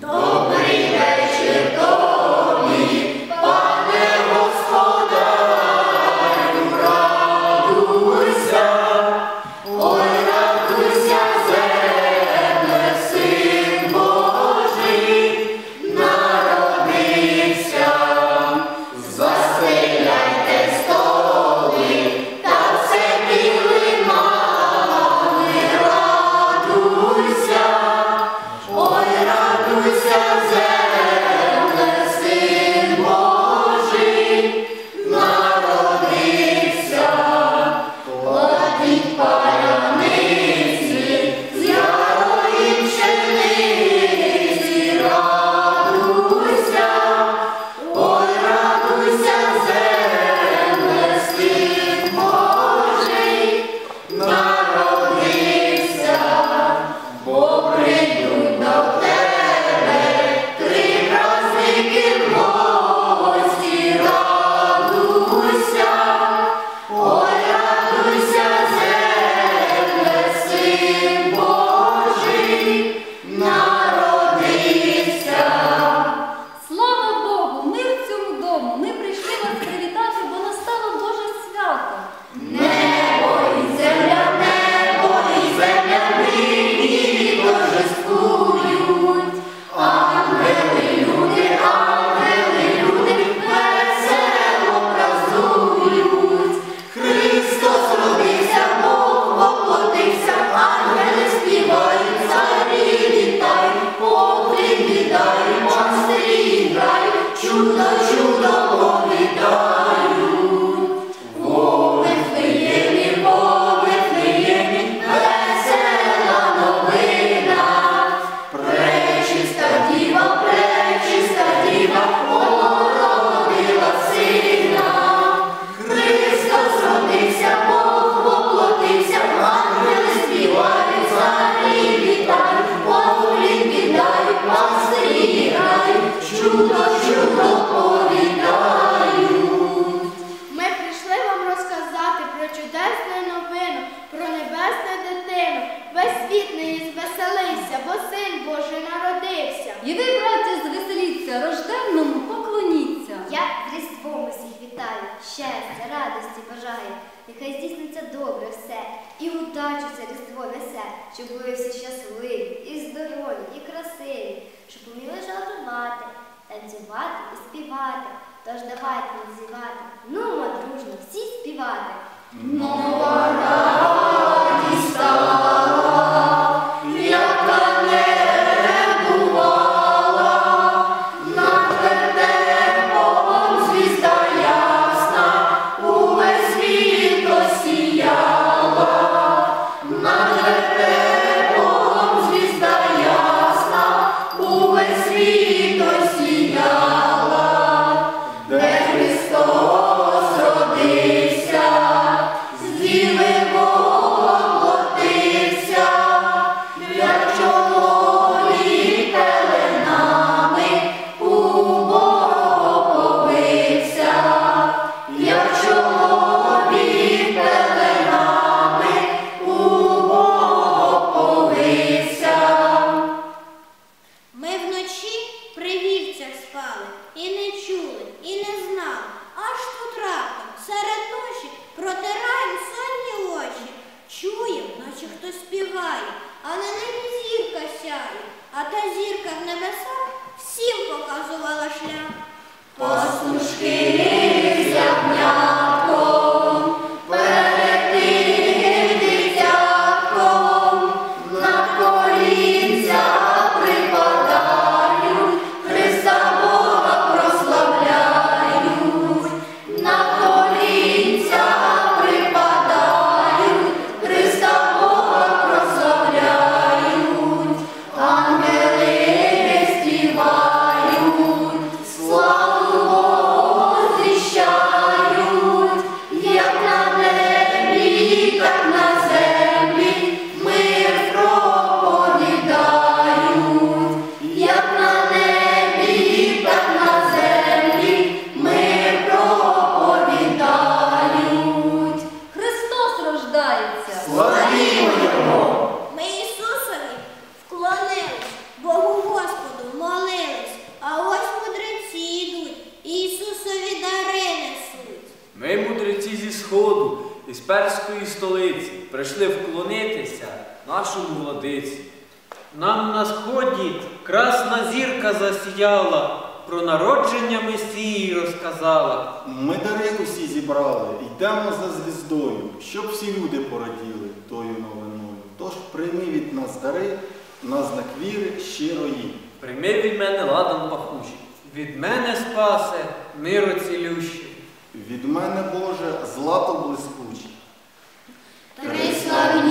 너. Там щоб були всі щасливі, і здорові, і красиві, щоб уміли жартувати, танцювати і співати. Тож давайте називати. Ну, дружно, всі співати. Ну, Сходу із перської столиці прийшли вклонитися нашому владиці. Нам на сході красна зірка засіяла, про народження Месії розказала. Ми дари усі зібрали, йдемо за звіздою, щоб всі люди пораділи тою новиною. Тож прийми від нас дари, на знак віри щирої. Прийми від мене ладан пахучий, від мене спасе миро цілющий. Від мене, Боже, злато блискуче. Приславніться!